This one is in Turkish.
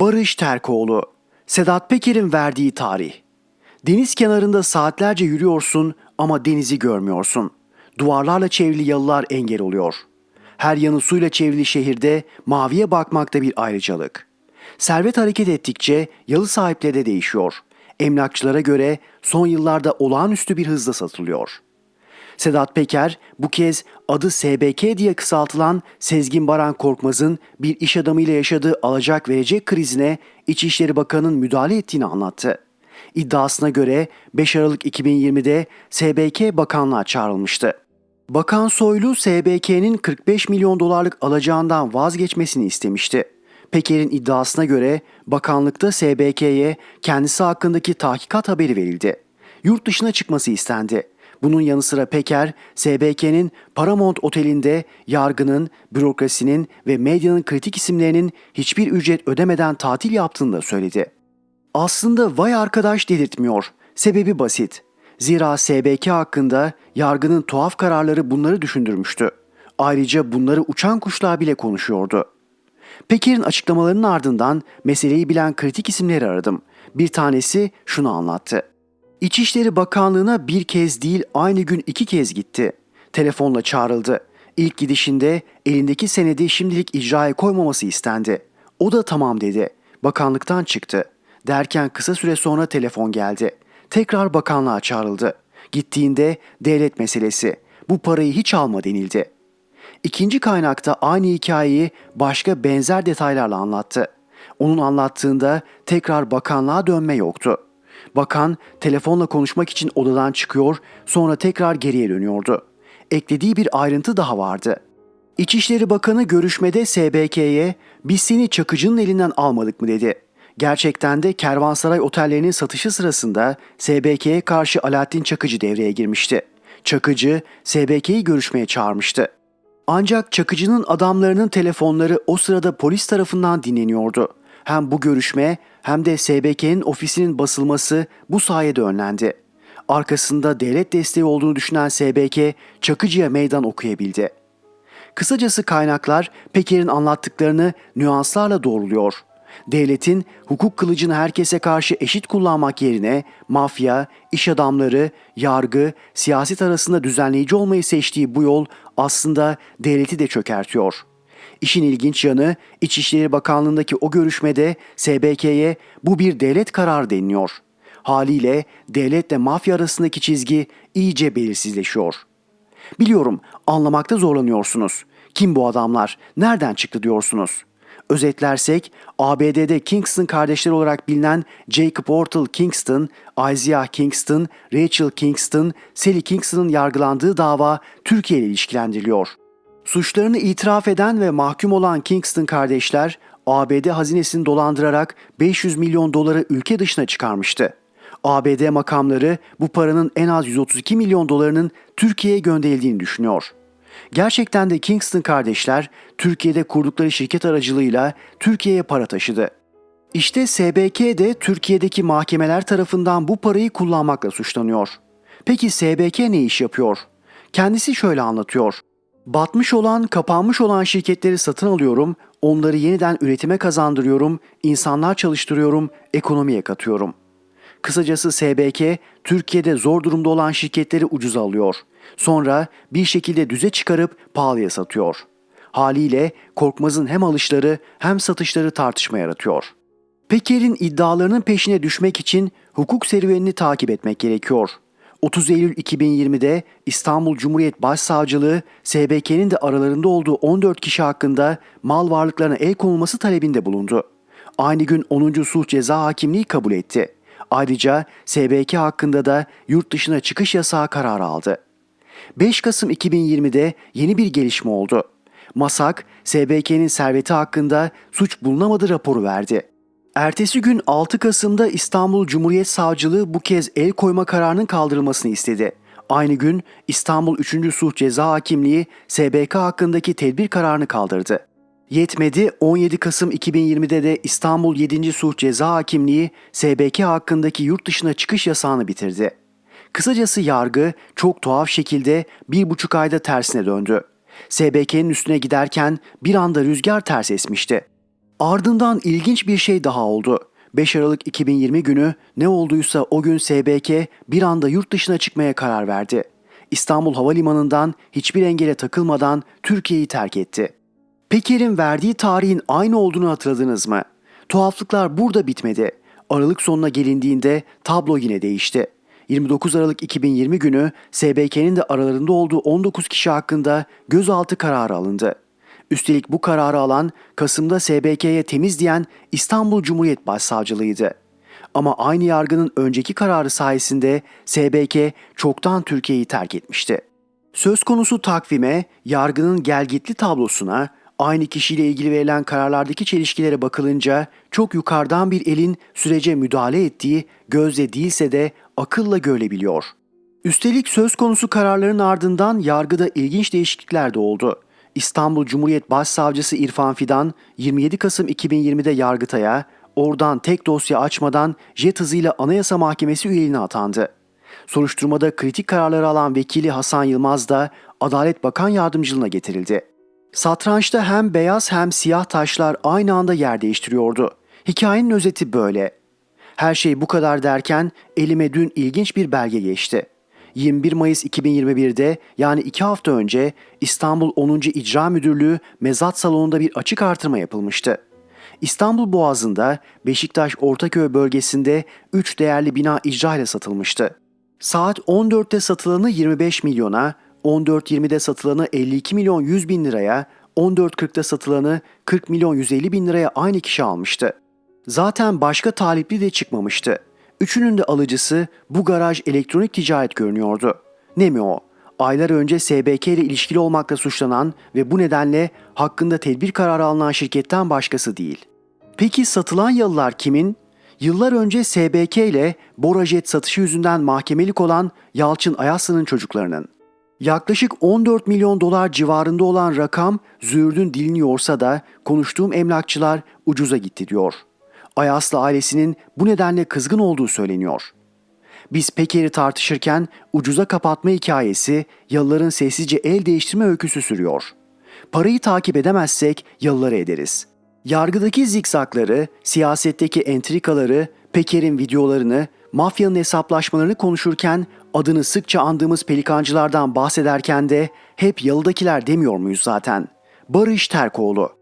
Barış Terkoğlu, Sedat Peker'in verdiği tarih. Deniz kenarında saatlerce yürüyorsun ama denizi görmüyorsun. Duvarlarla çevrili yalılar engel oluyor. Her yanı suyla çevrili şehirde maviye bakmakta bir ayrıcalık. Servet hareket ettikçe yalı sahipleri de değişiyor. Emlakçılara göre son yıllarda olağanüstü bir hızla satılıyor. Sedat Peker bu kez adı SBK diye kısaltılan Sezgin Baran Korkmaz'ın bir iş adamıyla yaşadığı alacak verecek krizine İçişleri Bakanı'nın müdahale ettiğini anlattı. İddiasına göre 5 Aralık 2020'de SBK bakanlığa çağrılmıştı. Bakan Soylu SBK'nin 45 milyon dolarlık alacağından vazgeçmesini istemişti. Peker'in iddiasına göre bakanlıkta SBK'ye kendisi hakkındaki tahkikat haberi verildi. Yurt dışına çıkması istendi. Bunun yanı sıra Peker, SBK'nin Paramount Oteli'nde yargının, bürokrasinin ve medyanın kritik isimlerinin hiçbir ücret ödemeden tatil yaptığını da söyledi. Aslında vay arkadaş dedirtmiyor. Sebebi basit. Zira SBK hakkında yargının tuhaf kararları bunları düşündürmüştü. Ayrıca bunları uçan kuşlar bile konuşuyordu. Peker'in açıklamalarının ardından meseleyi bilen kritik isimleri aradım. Bir tanesi şunu anlattı. İçişleri Bakanlığı'na bir kez değil aynı gün iki kez gitti. Telefonla çağrıldı. İlk gidişinde elindeki senedi şimdilik icraya koymaması istendi. O da tamam dedi. Bakanlıktan çıktı. Derken kısa süre sonra telefon geldi. Tekrar bakanlığa çağrıldı. Gittiğinde devlet meselesi. Bu parayı hiç alma denildi. İkinci kaynakta aynı hikayeyi başka benzer detaylarla anlattı. Onun anlattığında tekrar bakanlığa dönme yoktu. Bakan telefonla konuşmak için odadan çıkıyor, sonra tekrar geriye dönüyordu. Eklediği bir ayrıntı daha vardı. İçişleri Bakanı görüşmede SBK'ye biz seni Çakıcı'nın elinden almadık mı dedi. Gerçekten de kervansaray otellerinin satışı sırasında SBK'ye karşı Alaaddin Çakıcı devreye girmişti. Çakıcı SBK'yi görüşmeye çağırmıştı. Ancak Çakıcı'nın adamlarının telefonları o sırada polis tarafından dinleniyordu. Hem bu görüşme hem de SBK'nin ofisinin basılması bu sayede önlendi. Arkasında devlet desteği olduğunu düşünen SBK Çakıcı'ya meydan okuyabildi. Kısacası kaynaklar Peker'in anlattıklarını nüanslarla doğruluyor. Devletin hukuk kılıcını herkese karşı eşit kullanmak yerine mafya, iş adamları, yargı, siyaset arasında düzenleyici olmayı seçtiği bu yol aslında devleti de çökertiyor. İşin ilginç yanı İçişleri Bakanlığı'ndaki o görüşmede SBK'ye bu bir devlet kararı deniliyor. Haliyle devletle mafya arasındaki çizgi iyice belirsizleşiyor. Biliyorum anlamakta zorlanıyorsunuz. Kim bu adamlar? Nereden çıktı diyorsunuz? Özetlersek ABD'de Kingston kardeşleri olarak bilinen Jacob Ortal Kingston, Isaiah Kingston, Rachel Kingston, Sally Kingston'ın yargılandığı dava Türkiye ile ilişkilendiriliyor. Suçlarını itiraf eden ve mahkum olan Kingston kardeşler ABD hazinesini dolandırarak 500 milyon doları ülke dışına çıkarmıştı. ABD makamları bu paranın en az 132 milyon dolarının Türkiye'ye gönderildiğini düşünüyor. Gerçekten de Kingston kardeşler Türkiye'de kurdukları şirket aracılığıyla Türkiye'ye para taşıdı. İşte SBK de Türkiye'deki mahkemeler tarafından bu parayı kullanmakla suçlanıyor. Peki SBK ne iş yapıyor? Kendisi şöyle anlatıyor. Batmış olan, kapanmış olan şirketleri satın alıyorum, onları yeniden üretime kazandırıyorum, insanlar çalıştırıyorum, ekonomiye katıyorum. Kısacası SBK, Türkiye'de zor durumda olan şirketleri ucuza alıyor. Sonra bir şekilde düze çıkarıp pahalıya satıyor. Haliyle Korkmaz'ın hem alışları hem satışları tartışma yaratıyor. Peker'in iddialarının peşine düşmek için hukuk serüvenini takip etmek gerekiyor. 30 Eylül 2020'de İstanbul Cumhuriyet Başsavcılığı SBK'nin de aralarında olduğu 14 kişi hakkında mal varlıklarına el konulması talebinde bulundu. Aynı gün 10. Sulh Ceza Hakimliği kabul etti. Ayrıca SBK hakkında da yurt dışına çıkış yasağı kararı aldı. 5 Kasım 2020'de yeni bir gelişme oldu. Masak, SBK'nin serveti hakkında suç bulunamadı raporu verdi. Ertesi gün 6 Kasım'da İstanbul Cumhuriyet Savcılığı bu kez el koyma kararının kaldırılmasını istedi. Aynı gün İstanbul 3. Sulh Ceza Hakimliği SBK hakkındaki tedbir kararını kaldırdı. Yetmedi 17 Kasım 2020'de de İstanbul 7. Sulh Ceza Hakimliği SBK hakkındaki yurt dışına çıkış yasağını bitirdi. Kısacası yargı çok tuhaf şekilde bir buçuk ayda tersine döndü. SBK'nin üstüne giderken bir anda rüzgar ters esmişti. Ardından ilginç bir şey daha oldu. 5 Aralık 2020 günü ne olduysa o gün SBK bir anda yurt dışına çıkmaya karar verdi. İstanbul Havalimanı'ndan hiçbir engele takılmadan Türkiye'yi terk etti. Peker'in verdiği tarihin aynı olduğunu hatırladınız mı? Tuhaflıklar burada bitmedi. Aralık sonuna gelindiğinde tablo yine değişti. 29 Aralık 2020 günü SBK'nin de aralarında olduğu 19 kişi hakkında gözaltı kararı alındı. Üstelik bu kararı alan Kasım'da SBK'ye temiz diyen İstanbul Cumhuriyet Başsavcılığıydı. Ama aynı yargının önceki kararı sayesinde SBK çoktan Türkiye'yi terk etmişti. Söz konusu takvime, yargının gelgitli tablosuna, aynı kişiyle ilgili verilen kararlardaki çelişkilere bakılınca çok yukarıdan bir elin sürece müdahale ettiği gözle değilse de akılla görülebiliyor. Üstelik söz konusu kararların ardından yargıda ilginç değişiklikler de oldu. İstanbul Cumhuriyet Başsavcısı İrfan Fidan 27 Kasım 2020'de Yargıtay'a oradan tek dosya açmadan jet hızıyla Anayasa Mahkemesi üyeliğine atandı. Soruşturmada kritik kararları alan vekili Hasan Yılmaz da Adalet Bakan Yardımcılığına getirildi. Satrançta hem beyaz hem siyah taşlar aynı anda yer değiştiriyordu. Hikayenin özeti böyle. Her şey bu kadar derken elime dün ilginç bir belge geçti. 21 Mayıs 2021'de yani 2 hafta önce İstanbul 10. İcra Müdürlüğü mezat salonunda bir açık artırma yapılmıştı. İstanbul Boğazı'nda Beşiktaş Ortaköy bölgesinde 3 değerli bina icra ile satılmıştı. Saat 14'te satılanı 25 milyona, 14.20'de satılanı 52 milyon 100 bin liraya, 14.40'da satılanı 40 milyon 150 bin liraya aynı kişi almıştı. Zaten başka talipli de çıkmamıştı. Üçünün de alıcısı bu garaj elektronik ticaret görünüyordu. Ne mi o? Aylar önce SBK ile ilişkili olmakla suçlanan ve bu nedenle hakkında tedbir kararı alınan şirketten başkası değil. Peki satılan yalılar kimin? Yıllar önce SBK ile Borajet satışı yüzünden mahkemelik olan Yalçın Ayaslı'nın çocuklarının. Yaklaşık 14 milyon dolar civarında olan rakam züğürdün dilini yorsa da konuştuğum emlakçılar ucuza gitti diyor. Ayaslı ailesinin bu nedenle kızgın olduğu söyleniyor. Biz Peker'i tartışırken ucuza kapatma hikayesi yalıların sessizce el değiştirme öyküsü sürüyor. Parayı takip edemezsek yalıları ederiz. Yargıdaki zikzakları, siyasetteki entrikaları, Peker'in videolarını, mafyanın hesaplaşmalarını konuşurken adını sıkça andığımız pelikancılardan bahsederken de hep yalıdakiler demiyor muyuz zaten? Barış Terkoğlu,